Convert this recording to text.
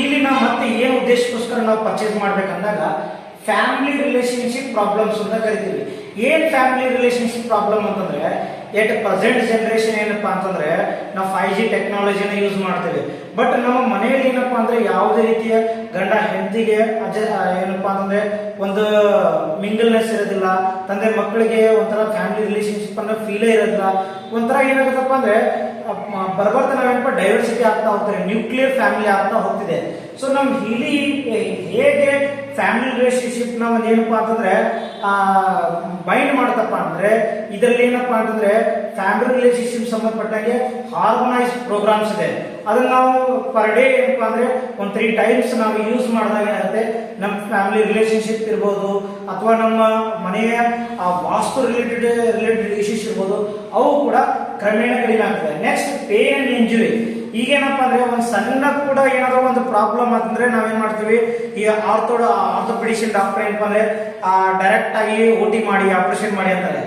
ಇಲ್ಲಿ ನಾವು ಮತ್ತೆ ಏನು ಉದ್ದೇಶಕ್ಕೋಸ್ಕರ ನಾವು ಪರ್ಚೇಸ್ ಮಾಡ್ಬೇಕಂದಾಗ ಫ್ಯಾಮಿಲಿ ರಿಲೇಶನ್ಶಿಪ್ ಪ್ರಾಬ್ಲಮ್ಸ್ ಅಂತ ಕರಿತೀವಿ. ಏನು ಫ್ಯಾಮಿಲಿ ರಿಲೇಶನ್ಶಿಪ್ ಪ್ರಾಬ್ಲಮ್ ಅಂತಂದ್ರೆ ಎಟ್ ಪ್ರೆಸೆಂಟ್ ಜನರೇಷನ್ ಏನಪ್ಪಾ ಅಂತಂದ್ರೆ, ನಾವು ಫೈವ್ ಜಿ ಟೆಕ್ನಾಲಜಿನ ಯೂಸ್ ಮಾಡ್ತೇವೆ. ಬಟ್ ನಮ್ಮ ಮನೆಯಲ್ಲಿ ಏನಪ್ಪಾ ಅಂದ್ರೆ ಯಾವುದೇ ರೀತಿಯ ಗಂಡ ಹೆಂಡತಿಗೆ ಅಜ ಏನಪ್ಪ ಅಂತಂದ್ರೆ ಒಂದು ಮಿಂಗಲ್ನೆಸ್ ಇರೋದಿಲ್ಲ, ತಂದೆ ಮಕ್ಕಳಿಗೆ ಒಂಥರ ಫ್ಯಾಮಿಲಿ ರಿಲೇಶನ್ಶಿಪ್ ಅನ್ನೋ ಫೀಲೇ ಇರೋದಿಲ್ಲ. ಒಂಥರ ಏನಾಗುತ್ತಪ್ಪ ಅಂದ್ರೆ ಬರ್ಬರ್ತ ನಾವೇನಪ್ಪ ಡೈವರ್ಸಿಟಿ ಆಗ್ತಾ ಹೋಗ್ತಾರೆ ನ್ಯೂಕ್ಲಿಯರ್ ಫ್ಯಾಮಿಲಿ ಆಗ್ತಾ ಹೋಗ್ತಿದೆ. ಸೊ ನಮ್ ಇಲ್ಲಿ ಹೇಗೆ ಫ್ಯಾಮಿಲಿ ರಿಲೇಶನ್ಶಿಪ್ನ ಒಂದ್ ಏನಪ್ಪಾ ಅಂತಂದ್ರೆ ಬೈಂಡ್ ಮಾಡ್ತಪ್ಪ ಅಂದ್ರೆ, ಇದರಲ್ಲಿ ಏನಪ್ಪಾ ಅಂತಂದ್ರೆ ಫ್ಯಾಮಿಲಿ ರಿಲೇಶನ್ಶಿಪ್ ಸಂಬಂಧಪಟ್ಟಂಗೆ ಆರ್ಗನೈಸ್ಡ್ ಪ್ರೋಗ್ರಾಮ್ಸ್ ಇದೆ. ಅದನ್ನ ನಾವು ಪರ್ ಡೇ ಏನಪ್ಪಾ ಅಂದ್ರೆ ಒಂದ್ ತ್ರೀ ಟೈಮ್ಸ್ ನಾವು ಯೂಸ್ ಮಾಡಿದಾಗ ಏನಾಗುತ್ತೆ? ನಮ್ಮ ಫ್ಯಾಮಿಲಿ ರಿಲೇಶನ್ಶಿಪ್ ಇರ್ಬೋದು, ಅಥವಾ ನಮ್ಮ ಮನೆಯ, ಆ, ವಾಸ್ತು ರಿಲೇಟೆಡ್ ರಿಲೇಟೆಡ್ ಇಶ್ಯೂಸ್ ಇರ್ಬೋದು, ಅವು ಕೂಡ ಕ್ರಮೇಣ ಕಡಿಮೆ ಆಗ್ತದೆ ನೆಕ್ಸ್ಟ್ ಪೇನ್ ಅಂಡ್ ಇಂಜುರಿ ಈಗೇನಪ್ಪ ಅಂದ್ರೆ ಒಂದು ಸಣ್ಣ ಕೂಡ ಏನಾದ್ರು ಒಂದು ಪ್ರಾಬ್ಲಮ್ ಅಂತಂದ್ರೆ ನಾವೇನ್ ಮಾಡ್ತೀವಿ, ಈ ಆರ್ಥೋ ಆರ್ಥೋಪಿಡಿಷಿಯನ್ ಡಾಕ್ಟರ್ ಏನಪ್ಪ ಅಂದ್ರೆ ಡೈರೆಕ್ಟ್ ಆಗಿ ಓಟಿ ಮಾಡಿ ಆಪರೇಷನ್ ಮಾಡಿ ಅಂತಾರೆ.